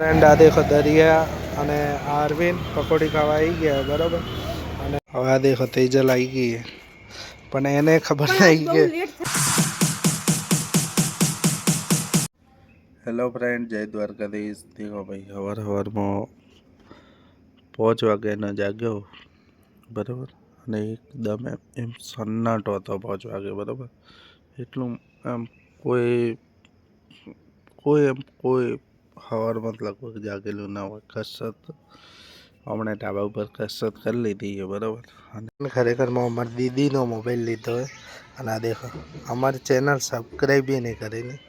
Friend આ દેખો દરિયા અને આરવિન પકોડી ખાવા આવી ગયા બરોબર? અને હવે આ દેખો તેજલ આવી ગઈ પણ એને ખબર નહીં કે હેલો ફ્રેન્ડ જય દ્વારકાધીશ. દેખો ભાઈ હવાર હવારમાં પાંચ વાગ્યાનો જાગ્યો બરાબર? અને એકદમ એમ એમ સન્નાટો હતો પાંચ વાગે બરાબર? એટલું એમ કોઈ કોઈ એમ કોઈ સવારમાં લગભગ જાગેલું ના હોય. કસરત, હમણાં ધાબા ઉપર કસરત કરી લીધી છે, બરાબર? અને ખરેખરમાં અમારી દીદીનો મોબાઈલ લીધો હોય અને આ દેખો, અમારી ચેનલ સબસ્ક્રાઈબ બી નહીં કરેલી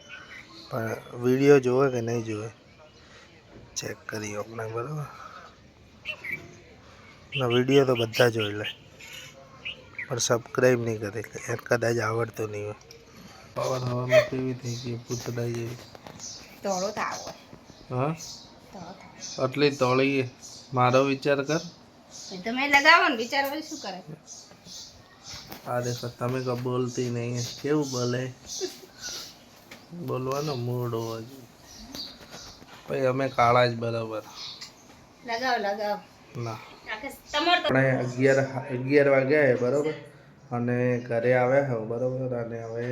પણ વીડિયો જોવે કે નહીં જોવે ચેક કરીએ હમણાં બરાબર? ના વીડિયો તો બધા જોઈ લે. પણ સબસ્ક્રાઈબ નહીં કરેલી એ કદાચ આવડતું નહીં હોય. પાવર હવામાં કેવી થઈ ગઈ, પૂતળા જેવી? ધોળો થાવો હા? આટલી તળી મારો વિચાર કર. તમે લગાવો ને વિચાર હોય શું કરે? આ દેખો તમે કો બોલતી નહીં. કેવું બોલે? બોલવાનો મૂડ હોવો જોઈએ. ભાઈ અમે કાળા જ બરાબર. લગાવો લગાવો. ના. આપણે અગિયાર અગિયાર વાગ્યા બરાબર? અને ઘરે આવ્યા હો બરાબર? અને હવે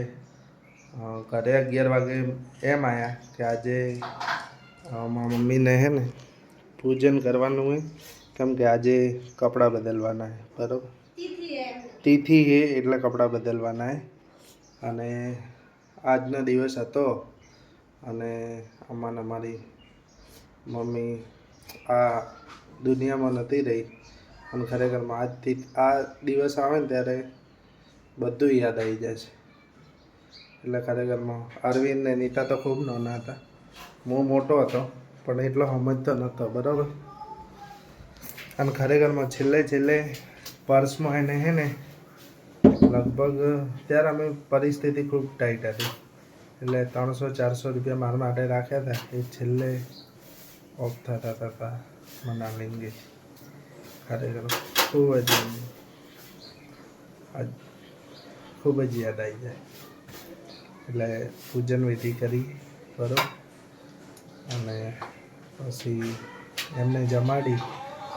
ઘરે અગિયાર વાગે એમ આવ્યા કે આજે મારા મમ્મીને હે ને પૂજન કરવાનું હોય, કેમ કે આજે કપડાં બદલવાના હે, બરાબર? તિથિ હે એટલે કપડાં બદલવાના હે. અને આજનો દિવસ હતો અને અમાને અમારી મમ્મી આ દુનિયામાં નથી રહી. અને ખરેખરમાં આજથી આ દિવસ આવે ને ત્યારે બધું યાદ આવી જાય છે. એટલે ખરેખરમાં અરવિંદ ને નીતા તો ખૂબ નાના હતા. હું મોટો હતો, પણ એટલો સમજતો નહોતો, બરાબર? અને ખરેખરમાં છેલ્લે છેલ્લે પર્સમાં એને હે ને, લગભગ ત્યારે અમે પરિસ્થિતિ ખૂબ ટાઈટ હતી. એટલે ત્રણસો, ચારસો રૂપિયા મારા માટે રાખ્યા હતા, એ છેલ્લે ઓફ થતા થતા મને આવીને ખરેખર ખૂબ જ ખૂબ જ યાદ આવી જાય. એટલે પૂજન વિધિ કરી, બરોબર? અને પછી એમને જમાડી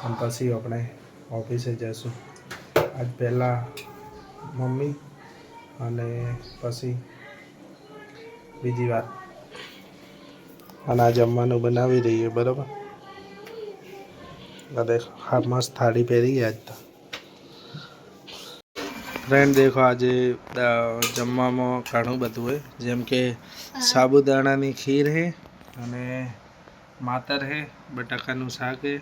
અને પછી આપણે ઓફિસે જઈશું. આજ પહેલાં મમ્મી અને પછી બીજી વાત. અને આ જમવાનું બનાવી દઈએ, બરાબર? અરે હા મસ્ત થાળી પહેરી આજ તો. ફ્રેન્ડ દેખો, આજે જમવામાં ઘણું બધું હોય. જેમ કે સાબુદાણાની ખીર હે અને માતર હે બટાકાનું શાક હે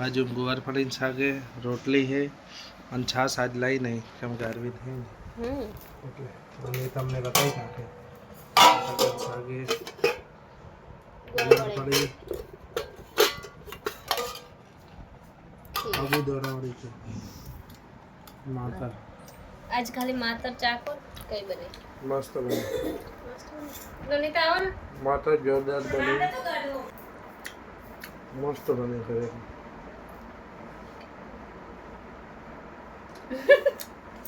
બાજુ ગુવારફળીનું શાક હે રોટલી હે અને છાશ આજ લાવી નહીં કેમ કે અરવિંદ હે એટલે મને તમને બતાવી નાખે. શાક હે ગુવારફળી સાબુદાણાવાળી છે. માતર. આજ ખાલી માતર ચાકો કઈ બને. મસ્ત બને. લલિતા આવો ને. માત્ર જોરદાર બની. મસ્ત બને ખરેખર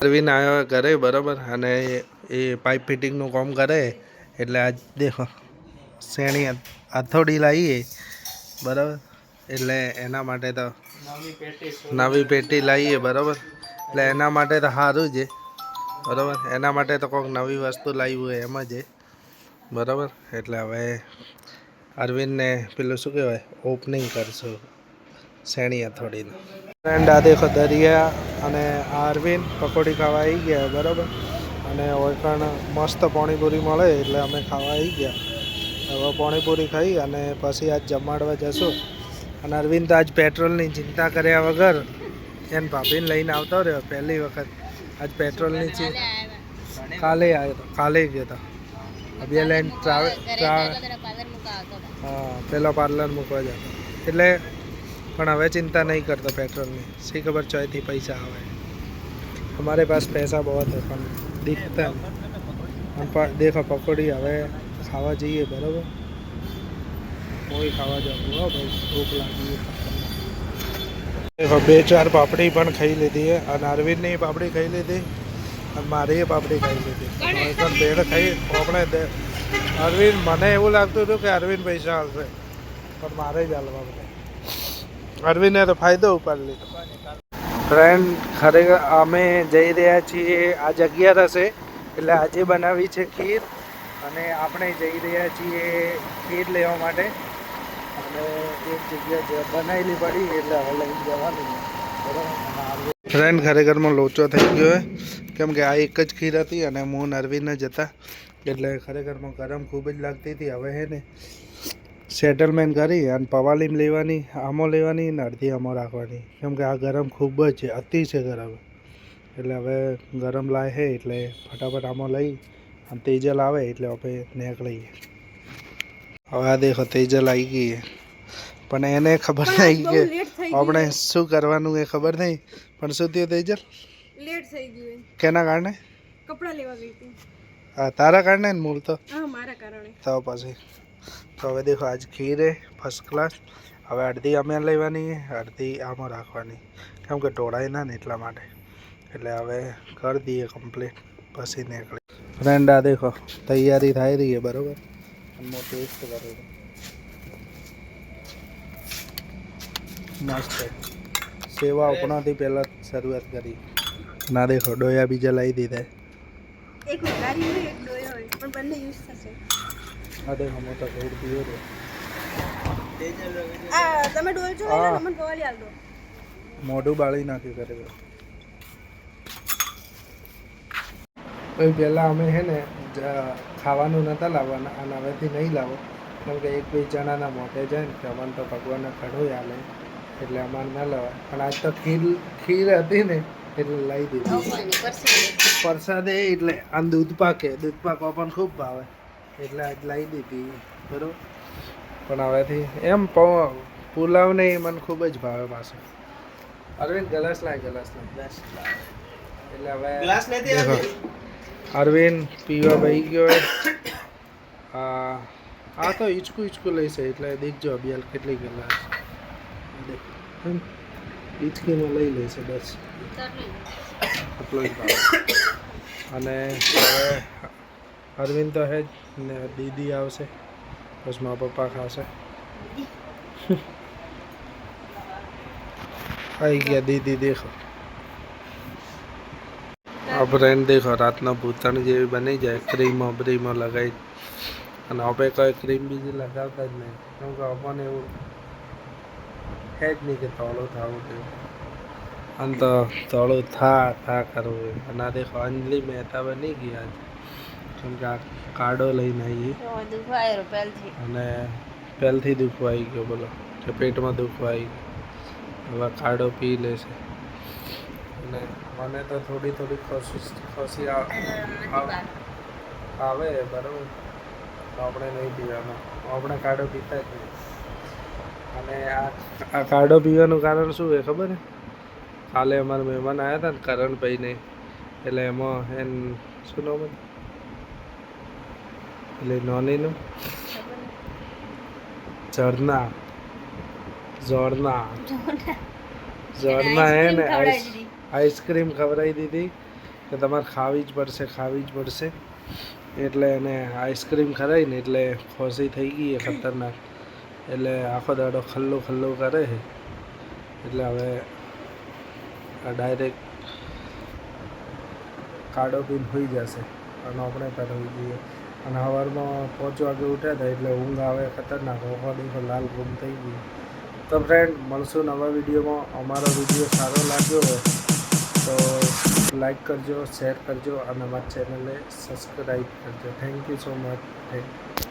અરવિંદ આવ્યો કરે બરાબર? અને એ- એ પાઇપ ફિટિંગનું કામ કરે. એટલે આજ દેખો શેણી હથોડી લાવીએ બરાબર? એટલે એના માટે તો નવી પેટી લાવીએ બરાબર? એટલે એના માટે તો સારું છે. બરાબર? એના માટે તો કોઈક નવી વસ્તુ લાવી હોય એમ જ. બરાબર? એટલે હવે અરવિંદને પેલું શું કહેવાય? ઓપનિંગ કરશું. શેણી થોડીને ફ્રેન્ડ આ દેખો, દરિયા અને આ અરવિંદ પકોડી ખાવા આવી ગયા, બરાબર? અને ઓળખાણ મસ્ત પાણીપુરી મળે, એટલે અમે ખાવા આવી ગયા. હવે પાણીપુરી ખાઈ અને પછી આજ જમાડવા જશું. અને અરવિંદ આજ પેટ્રોલની ચિંતા કર્યા વગર એને ભાભીને લઈને આવતો રહ્યો પહેલી વખત. આજ પેટ્રોલની છે. કાલે આવ્યો કાલે ગયા હતા બે લાઈન ટ્રાવેલ હા પેલો પાર્લર મૂકવા જતો એટલે પણ હવે ચિંતા નહીં કરતો પેટ્રોલની શી ખબર ચોયથી પૈસા આવે. હમારે પાસ પૈસા બહુ હતા પણ દીખતા પણ દેખો પકોડી હવે ખાવા જઈએ બરાબર? કોઈ ખાવા જવું હો ભાઈ ભૂખ લાગી બે ચાર પાપડી પણ ખાઈ લીધી અને અરવિંદની પાપડી ખાઈ લીધી અને મારી પાપડી ખાઈ લીધી. બેડ ખાઈ આપણે અરવિંદ મને એવું લાગતું હતું કે અરવિંદ પૈસા આવશે પણ મારે જ હાલવા બધા અરવિંદને તો ફાયદો ઉપાડી લીધો. ફ્રેન્ડ ખરેખર અમે જઈ રહ્યા છીએ આ જગ્યા હશે એટલે આજે બનાવી છે ખીર. અને આપણે જઈ રહ્યા છીએ ખીર લેવા માટે. ફ્રેન્ડ ખરેખરમાં લોચો થઈ ગયો કેમ કે આ એક જ ખીર હતી અને હું નરવીન જતા એટલે ખરેખરમાં ગરમ ખૂબ જ લાગતી હતી. હવે હે ને સેટલમેન્ટ કરી અને પવાલીમ લેવાની, આમો લેવાની અને અડધી આમો રાખવાની. કેમ કે આ ગરમ ખૂબ જ અતિ છે ગરમ. એટલે હવે ગરમ લાય છે એટલે ફટાફટ આમો લઈ અને તેજલ આવે એટલે આપણે નીકળીએ હવે આ દેખો, તેજલ આવી ગઈ. પણ એને ખબર નહીં કે આપણે શું કરવાનું એ ખબર નહીં. પણ શું થયું તેજલ લેટ થઈ ગયું કેના કારણે? કપડાં લેવા ગઈ હતી. હા તારા કારણે ને મૂળ તો? હા મારા કારણે. તો પછી. તો હવે દેખો આજ ખીર હે ફર્સ્ટ ક્લાસ હવે અડધી અમે લેવાની અડધી આમાં રાખવાની. કેમ કે ઢોળાય ના ને એટલા માટે. એટલે હવે કરી દઈએ કમ્પ્લીટ પછી નીકળી ફ્રેન્ડ આ દેખો તૈયારી થઈ રહી છે બરાબર? મોટી ટેસ્ટ કરું મસ્ત. સેવા ઉપણાથી પહેલાં શરૂઆત કરી. ના દેખો ડોયા બીજા લાવી દીધા. એક વઘારી હોય એક ડોયો હોય પણ બંને યુઝ થશે. આ દેખો મોટા ઘઉં પીવો દે આ તમે ડોલ છો એટલે તમને ગોળી આલ દો. મોઢું બાળી નાખ્યું કરે ભાઈ પહેલાં અમે છે ને ખાવાનું નહોતા લાવવાના અને હવેથી નહીં લાવો. કેમ કે એક બે જણાના મોઢે જાય ને કે તો ભગવાનને ખડો હાલે એટલે અમારે ના લેવાય. પણ આજ તો ખીર ખીર હતી ને એટલે લઈ દીધી. પ્રસાદે એટલે આમ દૂધ પાકે. દૂધ પાકવા પણ ખૂબ ભાવે. એટલે આજ લાવી દીધી. બરોબર? પણ હવેથી એમ પ- પુલાવ ને એ મને ખૂબ જ ભાવે પાછું. અરવિંદ ગ્લાસ લાય ગ્લાસ લાય. એટલે હવે ગ્લાસ અરવિંદ પીવા ભાઈ ગયો હે. આ આ તો ઈચકું ઈચકું લઈશે એટલે દેખજો અભિયાલ કેટલી ગ્લાસ. ઈચકીમાં લઈ લેશે બસ. આટલો જ અને હવે અરવિંદ તો હે જ ને દીદી આવશે, બસ મા પપ્પા ખાશે. આવી ગયા દીદી, દેખો. આ ફ્રેન્ડ દેખો, રાતના ભૂતણ જેવી બની જાય ક્રીમો બ્રીમો લગાવી અને આપણે કોઈ ક્રીમ બીજી લગાવતા જ નહીં. કેમ કે આપણને એવું છે જ નહીં કે તોળું થવું જોઈએ અને તો તોળું થા થા કરવું હોય. અને આ દેખો અંજલિ મહેતા બની ગયા છે કેમ કે આ કાડો લઈને આવી અને પહેલથી દુખવાઈ આવી ગયો બોલો. કે પેટમાં દુખવાઈ આવી ગયું. હવે કાડો પી લેશે અને મને તો થોડી થોડી ખોશી ખોશી આવે બરાબર. તો આપણે નહીં પીવાનો. આપણે કાડો પીતા જ નહીં. અને આ આ કાઢો પીવાનું કારણ શું છે ખબર છે? કાલે અમારા મહેમાન આવ્યા હતા ને કરણભાઈને એટલે એમાં એન શું નામ એટલે નોનીનું ઝરના. ઝોરના. ઝોરના હે ને આઈસ આઈસ્ક્રીમ ખવડાવી દીધી કે તમારે ખાવી જ પડશે ખાવી જ પડશે. એટલે એને આઈસ્ક્રીમ ખરાઈને એટલે ખોસી થઈ ગઈ એ ખતરનાક. એટલે આખો દાડો ખલ્લું ખલ્લું કરે એટલે હવે આ ડાયરેક્ટ કાડો પીન હોઈ જશે. અને આપણે કરવી જોઈએ. અને સવારમાં પાંચ વાગે ઉઠ્યા હતા એટલે ઊંઘ આવે ખતરનાક. ઓખો દેખો, લાલ ગુમ થઈ ગઈ તો ફ્રેન્ડ મળશું નવા વિડીયોમાં. અમારો વીડિયો સારો લાગ્યો હોય તો લાઈક કરજો શેર કરજો અને અમારી ચેનલને સબસ્ક્રાઈબ કરજો. Thank you so much thank